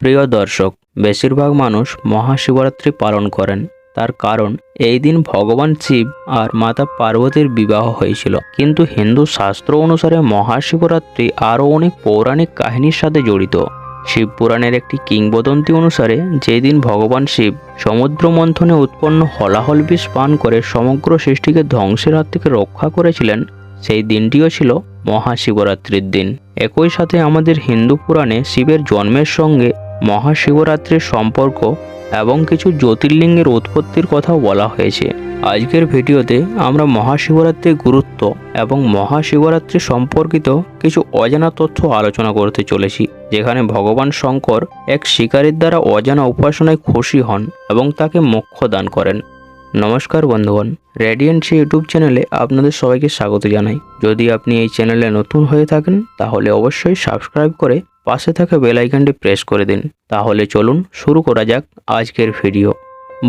প্রিয় দর্শক, বেশিরভাগ মানুষ মহাশিবরাত্রি পালন করেন। তার কারণ, এই দিন ভগবান শিব আর মাতা পার্বতীর বিবাহ হয়েছিল। কিন্তু হিন্দু শাস্ত্র অনুসারে মহাশিবরাত্রি আরও অনেক পৌরাণিক কাহিনীর সাথে জড়িত। শিব পুরাণের একটি কিংবদন্তি অনুসারে, যেদিন ভগবান শিব সমুদ্র মন্থনে উৎপন্ন হলাহল বিষ পান করে সমগ্র সৃষ্টিকে ধ্বংসের হাত থেকে রক্ষা করেছিলেন, সেই দিনটিও ছিল মহাশিবরাত্রির দিন। একই সাথে আমাদের হিন্দু পুরাণে শিবের জন্মের সঙ্গে মহাশিবরাত্রির সম্পর্ক এবং কিছু জ্যোতির্লিঙ্গের উৎপত্তির কথাও বলা হয়েছে। আজকের ভিডিওতে আমরা মহাশিবরাত্রির গুরুত্ব এবং মহাশিবরাত্রি সম্পর্কিত কিছু অজানা তথ্য আলোচনা করতে চলেছি, যেখানে ভগবান শঙ্কর এক শিকারীর দ্বারা অজানা উপাসনায় খুশি হন এবং তাকে মোক্ষ দান করেন। নমস্কার বন্ধুগণ রেডিয়েন্সি ইউটিউব চ্যানেলে আপনাদের সবাইকে স্বাগত জানাই। যদি আপনি এই চ্যানেলে নতুন হয়ে থাকেন, তাহলে অবশ্যই সাবস্ক্রাইব করে পাশে থাকা বেলাইকানটি প্রেস করে দিন। তাহলে চলুন শুরু করা যাক আজকের ভিডিও।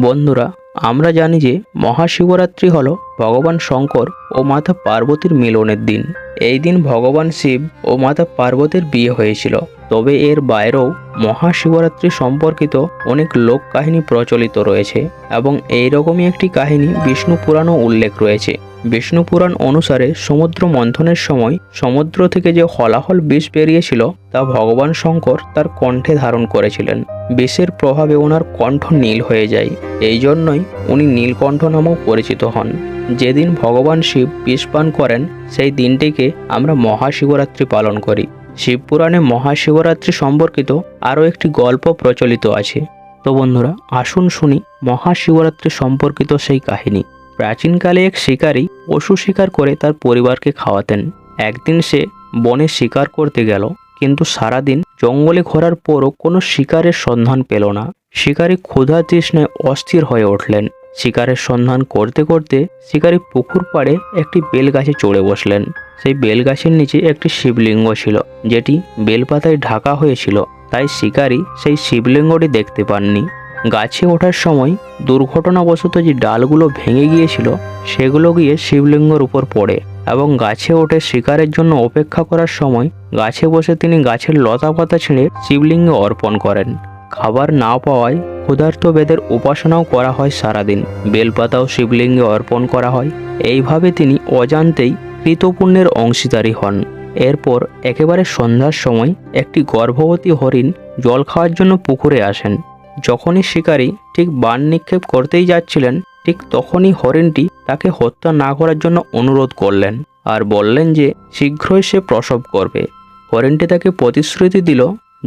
বন্ধুরা আমরা জানি যে মহাশিবরাত্রি হল ভগবান শঙ্কর ও মাতা পার্বতীর মিলনের দিন। এই দিন ভগবান শিব ও মাতা পার্বতীর বিয়ে হয়েছিল। তবে এর বাইরেও মহাশিবরাত্রি সম্পর্কিত অনেক লোক কাহিনী প্রচলিত রয়েছে এবং এই রকমই একটি কাহিনী বিষ্ণু পুরাণও উল্লেখ রয়েছে। বিষ্ণু পুরাণ অনুসারে সমুদ্র মন্থনের সময় সমুদ্র থেকে যে হলাহল বিষ বেরিয়েছিল তা ভগবান শঙ্কর তার কণ্ঠে ধারণ করেছিলেন। বিষের প্রভাবে ওনার কণ্ঠ নীল হয়ে যায়। এই জন্যই উনি নীলকণ্ঠ নামেও পরিচিত হন। যেদিন ভগবান শিব বিষ পান করেন, সেই দিনটিকে আমরা মহাশিবরাত্রি পালন করি। শিবপুরাণে মহাশিবরাত্রি সম্পর্কিত আরও একটি গল্প প্রচলিত আছে। তো বন্ধুরা, আসুন শুনি মহাশিবরাত্রি সম্পর্কিত সেই কাহিনী। প্রাচীনকালে এক শিকারী পশু শিকার করে তার পরিবারকে খাওয়াতেন। একদিন সে বনে শিকার করতে গেল। কিন্তু সারাদিন জঙ্গলে ঘোরার পরও কোনো শিকারের সন্ধান পেল না। শিকারী ক্ষুধা তৃষ্ণায় অস্থির হয়ে উঠলেন। শিকারের সন্ধান করতে করতে শিকারী পুকুর পাড়ে একটি বেল গাছে চড়ে বসলেন। সেই বেল গাছের নিচে একটি শিবলিঙ্গ ছিল, যেটি বেলপাতায় ঢাকা হয়েছিল। তাই শিকারী সেই শিবলিঙ্গটি দেখতে পাননি। গাছে ওঠার সময় দুর্ঘটনাবশত যে ডালগুলো ভেঙে গিয়েছিল, সেগুলো গিয়ে শিবলিঙ্গর উপর পড়ে। এবং গাছে ওঠে শিকারের জন্য অপেক্ষা করার সময় গাছে বসে তিনি গাছের লতা পাতা ছিঁড়ে শিবলিঙ্গে অর্পণ করেন। খাবার না পাওয়ায় ক্ষুধার্ত বেদের উপাসনাও করা হয় সারাদিন। বেলপাতাও শিবলিঙ্গে অর্পণ করা হয়। এইভাবে তিনি অজান্তেই কৃতপুণ্যের অংশীদারী হন। এরপর একেবারে সন্ধ্যার সময় একটি গর্ভবতী হরিণ জল খাওয়ার জন্য পুকুরে আসেন। যখনই শিকারী ঠিক বান নিক্ষেপ করতেই যাচ্ছিলেন ঠিক তখনই হরিণটি তাকে হত্যা না করার জন্য অনুরোধ করলেন আর বললেন যে শীঘ্রই সে প্রসব করবে। হরিণটি তাকে প্রতিশ্রুতি দিল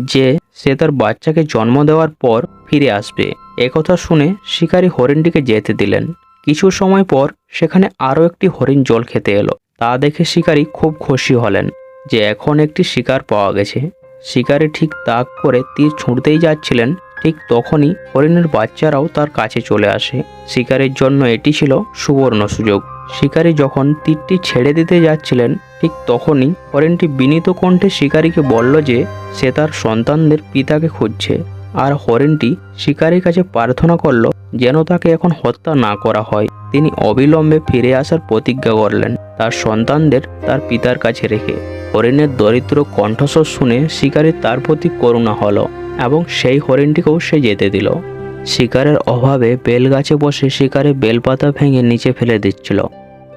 যে সে তার বাচ্চাকে জন্ম দেওয়ার পর ফিরে আসবে। একথা শুনে শিকারী হরিণটিকে যেতে দিলেন। কিছু সময় পর সেখানে আরও একটি হরিণ জল খেতে এলো। তা দেখে শিকারী খুব খুশি হলেন যে এখন একটি শিকার পাওয়া গেছে। শিকারী ঠিক তাক করে তীর ছুঁড়তেই যাচ্ছিলেন ঠিক তখনই হরিণের বাচ্চারাও তার কাছে চলে আসে। শিকারের জন্য এটি ছিল সুবর্ণ সুযোগ। শিকারী যখন তীরটি ছেড়ে দিতে যাচ্ছিলেন, ঠিক তখনই হরিণটি বিনীত কণ্ঠে শিকারীকে বলল যে, সে তার সন্তানদের পিতাকে খুঁজছে। আর হরিণটি শিকারীর কাছে প্রার্থনা করল যেন তাকে এখন হত্যা না করা হয়। তিনি অবিলম্বে ফিরে আসার প্রতিজ্ঞা করলেন। তার সন্তানদের তার পিতার কাছে রেখে হরিণের দরিদ্র কণ্ঠস্বর শুনে শিকারীর তার প্রতি করুণা হলো। এবং সেই হরিণটিকেও সে যেতে দিল। শিকারের অভাবে বেলগাছে বসে শিকারে বেলপাতা ভেঙে নিচে ফেলে দিচ্ছিল।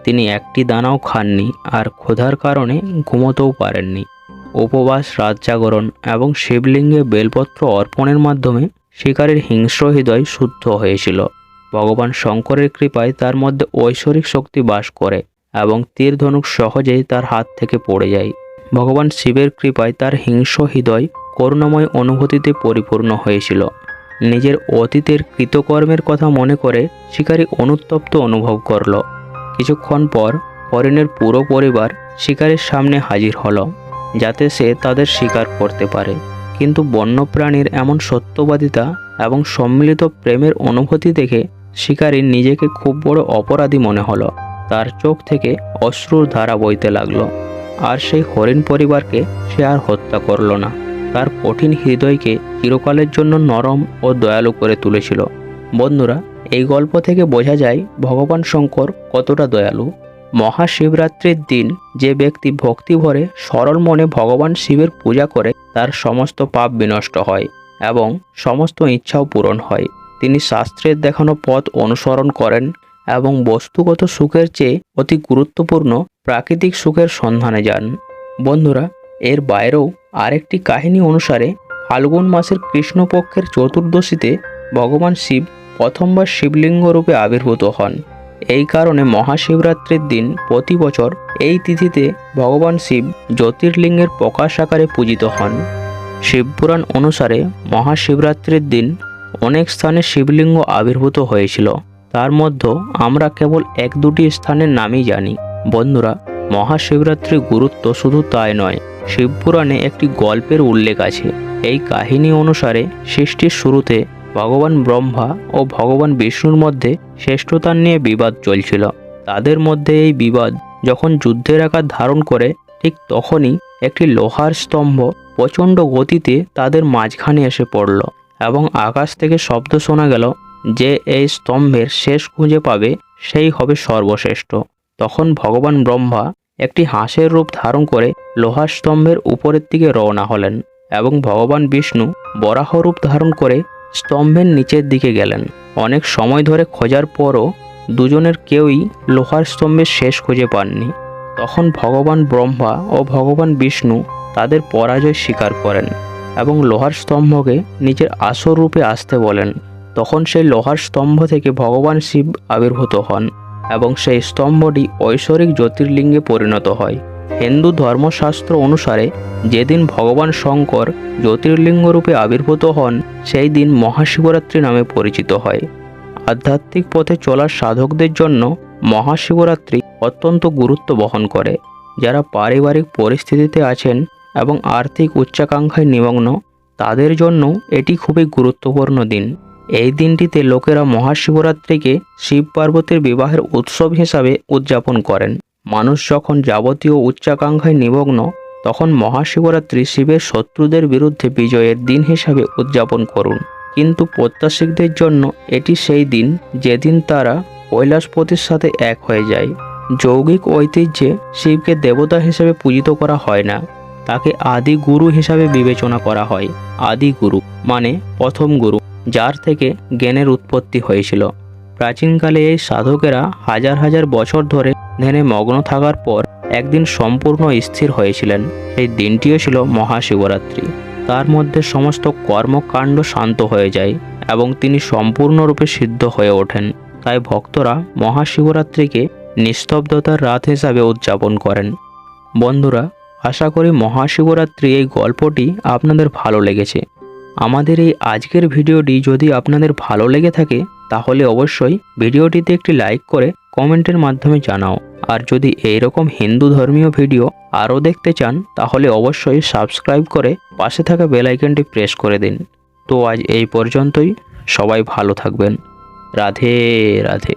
তিনি একটি দানাও খাননি আর ক্ষুধার কারণে ঘুমোতেও পারেননি। উপবাস রাত জাগরণ এবং শিবলিঙ্গে বেলপত্র অর্পণের মাধ্যমে শিকারের হিংস্র হৃদয় শুদ্ধ হয়েছিল। ভগবান শঙ্করের কৃপায় তার মধ্যে ঐশ্বরিক শক্তি বাস করে এবং তীর ধনুক সহজেই তার হাত থেকে পড়ে যায়। ভগবান শিবের কৃপায় তার হিংস্র হৃদয় করুণাময় অনুভূতিতে পরিপূর্ণ হয়েছিল। নিজের অতীতের কৃতকর্মের কথা মনে করে শিকারী অনুত্তপ্ত অনুভব করল। কিছুক্ষণ পর হরিণের পুরো পরিবার শিকারের সামনে হাজির হলো, যাতে সে তাদের শিকার করতে পারে। কিন্তু বন্যপ্রাণীর এমন সত্যবাদিতা এবং সম্মিলিত প্রেমের অনুভূতি দেখে শিকারী নিজেকে খুব বড় অপরাধী মনে হলো। তার চোখ থেকে অশ্রুর ধারা বইতে লাগল। আর সেই হরিণ পরিবারকে সে আর হত্যা করল না। তার কঠিন হৃদয়কে চিরকালের জন্য নরম ও দয়ালু করে তুলেছিল। বন্ধুরা, এই গল্প থেকে বোঝা যায় ভগবান শঙ্কর কতটা দয়ালু। মহাশিবরাত্রির দিন যে ব্যক্তি ভক্তি ভরে সরল মনে ভগবান শিবের পূজা করে, তার সমস্ত পাপ বিনষ্ট হয় এবং সমস্ত ইচ্ছাও পূরণ হয়। তিনি শাস্ত্রের দেখানো পথ অনুসরণ করেন এবং বস্তুগত সুখের চেয়ে অতি গুরুত্বপূর্ণ প্রাকৃতিক সুখের সন্ধানে যান। বন্ধুরা এর বাইরেও আরেকটি কাহিনী অনুসারে ফাল্গুন মাসের কৃষ্ণপক্ষের চতুর্দশীতে ভগবান শিব প্রথমবার শিবলিঙ্গ রূপে আবির্ভূত হন। এই কারণে মহাশিবরাত্রির দিন প্রতি বছর এই তিথিতে ভগবান শিব জ্যোতির্লিঙ্গের প্রকাশ আকারে পূজিত হন। শিবপুরাণ অনুসারে মহাশিবরাত্রির দিন অনেক স্থানে শিবলিঙ্গ আবির্ভূত হয়েছিল। তার মধ্যে আমরা কেবল এক দুটি স্থানের নামই জানি। বন্ধুরা, মহাশিবরাত্রির গুরুত্ব শুধু তাই নয়। শিবপুরাণে একটি গল্পের উল্লেখ আছে। এই কাহিনী অনুসারে সৃষ্টির শুরুতে ভগবান ব্রহ্মা ও ভগবান বিষ্ণুর মধ্যে শ্রেষ্ঠতা নিয়ে বিবাদ চলছিল। তাদের মধ্যে এই বিবাদ যখন যুদ্ধের আকার ধারণ করে, ঠিক তখনই একটি লোহার স্তম্ভ প্রচণ্ড গতিতে তাদের মাঝখানে এসে পড়ল এবং আকাশ থেকে শব্দ শোনা গেল যে এই স্তম্ভের শেষ খুঁজে পাবে সেই হবে সর্বশ্রেষ্ঠ। তখন ভগবান ব্রহ্মা একটি হাঁসের রূপ ধারণ করে লোহার স্তম্ভের উপরের দিকে রওনা হলেন এবং ভগবান বিষ্ণু বরাহ রূপ ধারণ করে স্তম্ভের নিচের দিকে গেলেন। অনেক সময় ধরে খোঁজার পরও দুজনের কেউই লোহার স্তম্ভের শেষ খুঁজে পাননি। তখন ভগবান ব্রহ্মা ও ভগবান বিষ্ণু তাদের পরাজয় স্বীকার করেন এবং লোহার স্তম্ভকে নিজের আসর রূপে আসতে বলেন। তখন সেই লোহার স্তম্ভ থেকে ভগবান শিব আবির্ভূত হন। এবং সেই স্তম্ভটি ঐশ্বরিক জ্যোতির্লিঙ্গে পরিণত হয়। হিন্দু ধর্মশাস্ত্র অনুসারে, যেদিন ভগবান শঙ্কর জ্যোতির্লিঙ্গ রূপে আবির্ভূত হন, সেই দিন মহাশিবরাত্রি নামে পরিচিত হয়। আধ্যাত্মিক পথে চলার সাধকদের জন্য মহাশিবরাত্রি অত্যন্ত গুরুত্ব বহন করে। যারা পারিবারিক পরিস্থিতিতে আছেন এবং আর্থিক উচ্চাকাঙ্ক্ষায় নিমগ্ন, তাদের জন্য এটি খুবই গুরুত্বপূর্ণ দিন। এই দিনটিতে লোকেরা মহাশিবরাত্রিকে শিব পার্বতীর বিবাহের উৎসব হিসাবে উদযাপন করেন। মানুষ যখন যাবতীয় উচ্চাকাঙ্ক্ষায় নিমগ্ন, তখন মহাশিবরাত্রি শিবের শত্রুদের বিরুদ্ধে বিজয়ের দিন হিসাবে উদযাপন করুন। কিন্তু প্রত্যাশিকদের জন্য এটি সেই দিন যেদিন তারা কৈলাসপতির সাথে এক হয়ে যায়। যৌগিক ঐতিহ্যে শিবকে দেবতা হিসেবে পূজিত করা হয় না, তাকে আদি গুরু হিসাবে বিবেচনা করা হয়। আদি গুরু মানে প্রথম গুরু। যার থেকে জ্ঞানের উৎপত্তি হয়েছিল। প্রাচীনকালে এই সাধকেরা হাজার হাজার বছর ধরে ধ্যানে মগ্ন থাকার পর একদিন সম্পূর্ণ স্থির হয়েছিলেন। সেই দিনটিও ছিল মহাশিবরাত্রি। তার মধ্যে সমস্ত কর্মকাণ্ড শান্ত হয়ে যায় এবং তিনি সম্পূর্ণরূপে সিদ্ধ হয়ে ওঠেন। তাই ভক্তরা মহাশিবরাত্রিকে নিস্তব্ধতার রাত হিসাবে উদযাপন করেন। বন্ধুরা, আশা করি মহাশিবরাত্রি এই গল্পটি আপনাদের ভালো লেগেছে। আমাদের এই আজকের ভিডিওটি যদি আপনাদের ভালো লেগে থাকে, তাহলে অবশ্যই ভিডিওটিতে একটি লাইক করে কমেন্টের মাধ্যমে জানাও। আর যদি এইরকম হিন্দু ধর্মীয় ভিডিও আরও দেখতে চান, তাহলে অবশ্যই সাবস্ক্রাইব করে পাশে থাকা বেল আইকনটি প্রেস করে দিন। তো আজ এই পর্যন্তই। সবাই ভালো থাকবেন। রাধে রাধে।